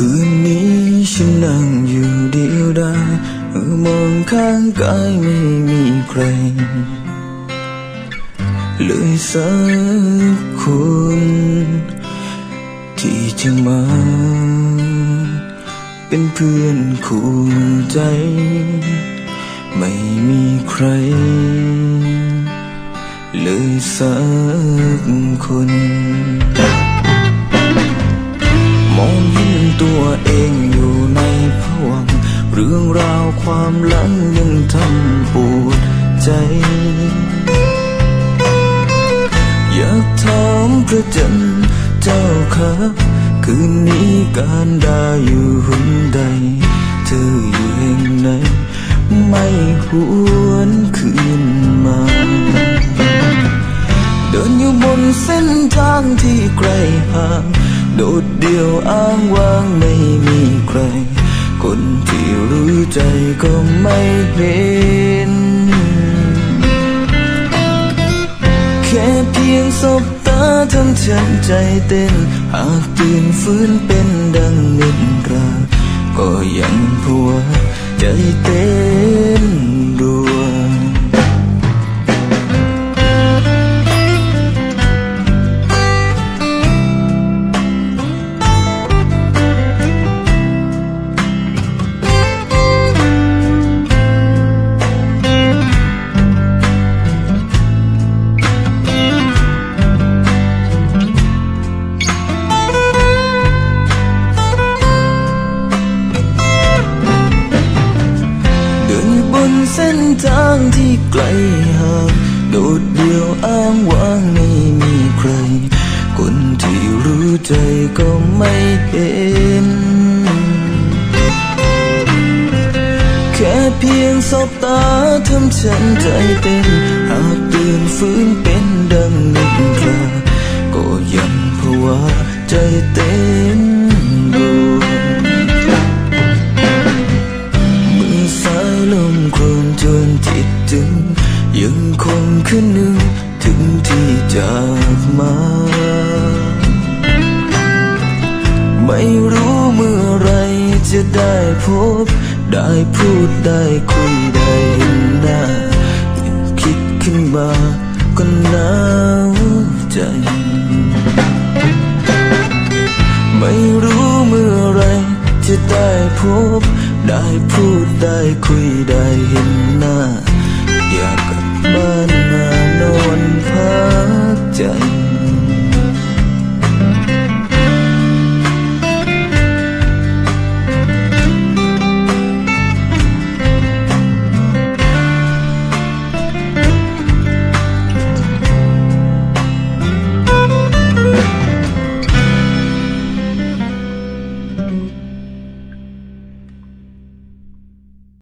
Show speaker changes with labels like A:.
A: คืนนี้ฉันนั่งอยู่เดียวดายมองข้างกายไม่มีใคร เลยสักคนที่จะมา เป็นเพื่อนคู่ใจ ไม่มีใคร เลยสักคน มองเห็นตัวเองอยู่ในภวัง เรื่องราวความหลังยังทำปวดใจ อยากถามพระจันทร์เจ้าค่ะคืนนี้การดาอยู่หุ่นใด เธออยู่แห่งไหน ไม่หวนคืน เดียวอ้างว้างไม่มีใคร คนที่รู้ใจก็ไม่เห็นแค่เพียงสบตาทำฉันใจเต้น หากตื่นฟื้นเป็นดังนินราก็ยังพัวใจเต้น เส้นทางที่ไกลห่างโดดเดี่ยวอ้างว้างไม่มีใคร คนที่รู้ใจก็ไม่เห็น แค่เพียงสบตาทำฉันใจเต้นหากตื่นฟื้นเป็นดังนิทราก็ยังภาวะใจเต้น หนึ่งถึงที่จากมา ไม่รู้เมื่อไรจะได้พบ ได้พูดได้คุยได้เห็นหน้ายิ่งคิดขึ้นมาก็หนาวใจ ไม่รู้เมื่อไรจะได้พบ ได้พูดได้คุยได้เห็นหน้า